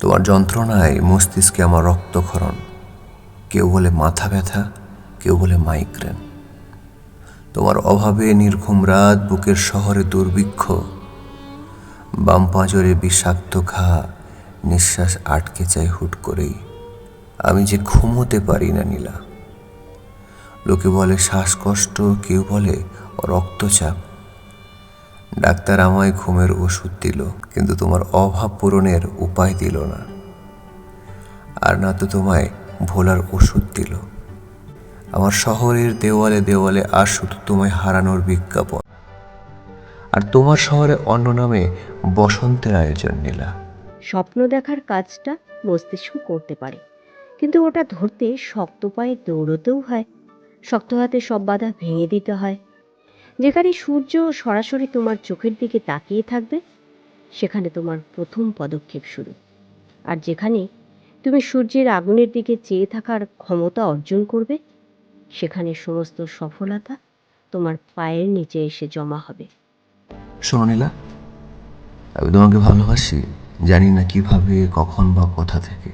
তোমার যন্ত্রণায় মস্তিষ্কে আমার রক্তক্ষরণ। কেউ বলে মাথা ব্যথা, কেউ বলে মাইগ্রেন। তোমার অভাবে নির্ঘুম রাত বুকের শহরে দুর্ভিক্ষ। বাম পাঁজরে বিষাক্ত ঘা, নিঃশ্বাস আটকে যায় হুট করেই। আমি যে ঘুমোতে পারি না, নীলা। লোকে বলে শ্বাসকষ্ট, কেউ বলে রক্তচাপ। ডাক্তার আমায় ঘুমের ওষুধ দিল, কিন্তু তোমার অভাব পূরণের উপায় দিল না। আর না তো তোমায় ভোলার ওষুধ দিল। আমার শহরের দেওয়ালে দেওয়ালে আর শুধু তোমায় হারানোর বিজ্ঞাপন। আর তোমার শহরে অন্য নামে বসন্তের আয়োজন নিলা। স্বপ্ন দেখার কাজটা মস্তিষ্ক করতে পারে, কিন্তু ওটা ধরতে শক্ত পায়ে দৌড়তেও হয়। শক্ত হাতে সব বাধা ভেঙে দিতে হয়। যেখানে সূর্য সরাসরি তোমার চোখের দিকে তাকিয়ে থাকবে, সেখানে তোমার প্রথম পদক্ষেপ শুরু। আর যেখানে তুমি সূর্যের আগুনের দিকে চেয়ে থাকার ক্ষমতা অর্জন করবে, সেখানে সমস্ত সফলতা তোমার পায়ের নিচে এসে জমা হবে। শোনো নীলা, আমি তোমাকে ভালোবাসি, জানি না কীভাবে, কখন বা কোথা থেকে।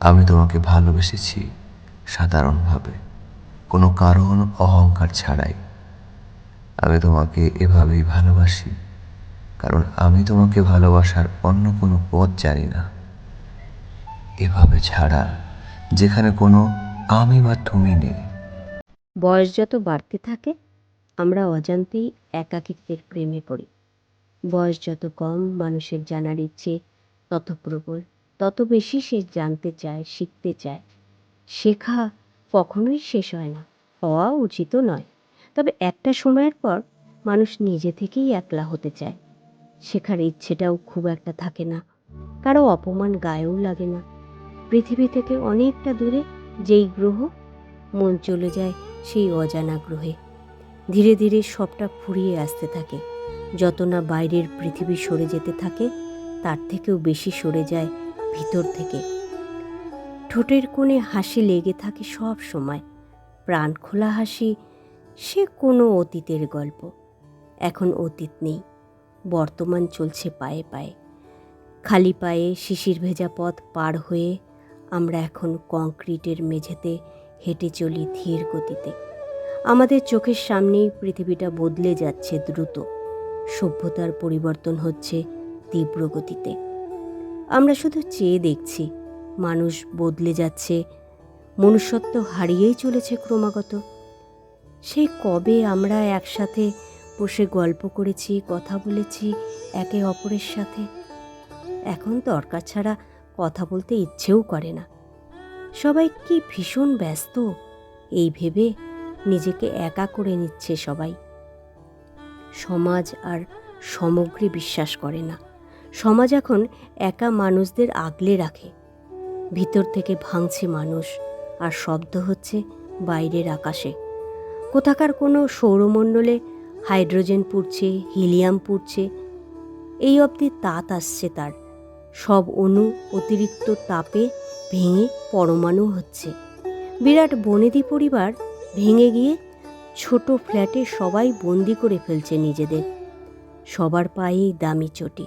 আমি তোমাকে ভালোবেসেছি সাধারণভাবে, কোনো কারণ অহংকার ছাড়াই। আমি তোমাকে এভাবেই ভালোবাসি। কারণ আমি তোমাকে ভালোবাসার অন্য কোনো পথ জানি না। এভাবে ছাড়া যেখানে কোনো আমি বা তুমি নেই। বয়স যত বাড়তে থাকে, আমরা অজান্তেই একাকিত্বের প্রেমে পড়ি। বয়স যত কম, মানুষের জানার ইচ্ছে তত প্রবল। তত বেশি সে জানতে চায়, শিখতে চায়। শেখা কখনোই শেষ হয় না, হওয়া উচিতও নয়। তবে একটা সময়ের পর মানুষ নিজে থেকেই একলা হতে চায়। শেখার ইচ্ছেটাও খুব একটা থাকে না। কারও অপমান গায়েও লাগে না। পৃথিবী থেকে অনেকটা দূরে যেই গ্রহ, মন চলে যায় সেই অজানা গ্রহে। ধীরে ধীরে সবটা ফুরিয়ে আসতে থাকে। যত না বাইরের পৃথিবী সরে যেতে থাকে, তার থেকেও বেশি সরে যায় ভিতর থেকে। ঠোঁটের কোণে হাসি লেগে থাকে সব সময়। প্রাণ খোলা হাসি সে কোনো অতীতের গল্প। এখন অতীত নেই, বর্তমান চলছে পায়ে পায়ে। খালি পায়ে শিশির ভেজা পথ পার হয়ে আমরা এখন কংক্রিটের মেঝেতে হেঁটে চলি ধীর গতিতে। আমাদের চোখের সামনেই পৃথিবীটা বদলে যাচ্ছে দ্রুত। সভ্যতার পরিবর্তন হচ্ছে তীব্র গতিতে। আমরা শুধু চেয়ে দেখছি, মানুষ বদলে যাচ্ছে, মনুষ্যত্ব হারিয়েই চলেছে ক্রমাগত। সেই কবে আমরা একসাথে বসে গল্প করেছি, কথা বলেছি, একে অপরের সাথে? এখন দরকার ছাড়া কথা বলতে ইচ্ছেও করে না। সবাই কি ভীষণ ব্যস্ত? এই ভেবে নিজেকে একা করে নিচ্ছে সবাই। সমাজ আর সমগ্রে বিশ্বাস করে না। সমাজ এখন একা মানুষদের আগলে রাখে। ভিতর থেকে ভাঙছে মানুষ, আর শব্দ হচ্ছে বাইরের আকাশে। কোথাকার কোনো সৌরমণ্ডলে হাইড্রোজেন পুড়ছে, হিলিয়াম পুড়ছে, এই অবধি তাত আসছে তার। সব অণু অতিরিক্ত তাপে ভেঙে পরমাণু হচ্ছে। বিরাট বনেদি পরিবার ভেঙে গিয়ে ছোট ফ্ল্যাটে সবাই বন্দি করে ফেলছে নিজেদের। সবার পায়েই দামি চটি,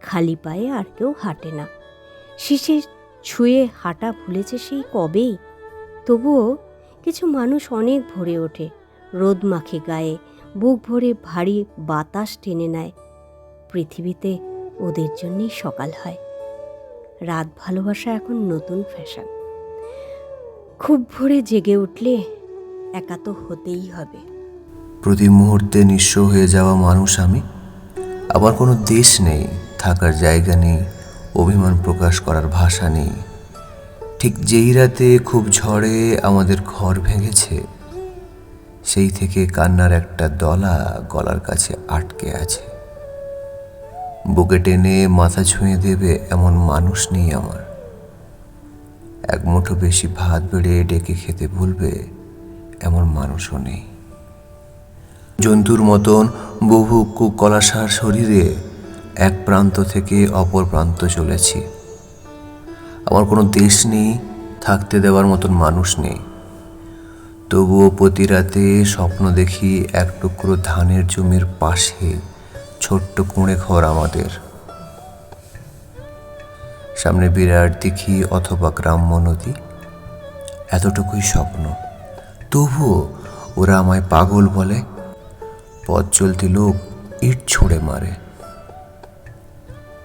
খালি পায়ে আর কেউ হাঁটে না। শিশির ছুঁয়ে হাঁটা ভুলেছে সেই কবেই? তবুও কিছু মানুষ অনেক ভরে ওঠে। রোদ মাখে গায়ে, বুক ভরে ভারী বাতাস টেনে নেয়। পৃথিবীতে ওদের জন্যই সকাল হয়। রাত ভালোবাসা এখন নতুন ফ্যাশন। খুব ভোরে জেগে উঠলে একা তো হতেই হবে। প্রতি মুহূর্তে নিঃস্ব হয়ে যাওয়া মানুষ আমি। আমার কোনো দেশ নেই, থাকার জায়গা নেই, অভিমান প্রকাশ করার ভাষা নেই। ঠিক যেই রাতে খুব ঝড়ে আমাদের ঘর ভেঙেছে, সেই থেকে কান্নার একটা দলা গলার কাছে আটকে আছে। বুকে টেনে মাথা ছুঁয়ে দেবে এমন মানুষ নেই আমার। এক মুঠো বেশি ভাত বেড়ে ডেকে খেতে ভুলবে এমন মানুষও নেই। জন্তুর মতন বহু কুকলাসার শরীরে এক প্রান্ত থেকে অপর প্রান্ত চলেছি। আমার কোনো দেশ নেই, থাকতে দেওয়ার মতন মানুষ নেই। তবুও প্রতি রাতে স্বপ্ন দেখি এক টুকরো ধানের জমির পাশে ছোট্ট কুঁড়ে ঘর আমাদের। সামনে বিরাট দিঘি অথবা গ্রাম্য নদী, এতটুকুই স্বপ্ন। তবুও ওরা আমায় পাগল বলে, পথ চলতি লোক ইট ছুঁড়ে মারে।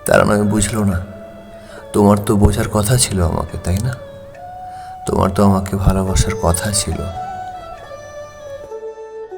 তারা নয় বুঝলো না। তোমার তো বোঝার কথা ছিল আমাকে তাই না? তোমার তো আমাকে ভালোবাসার কথা ছিল।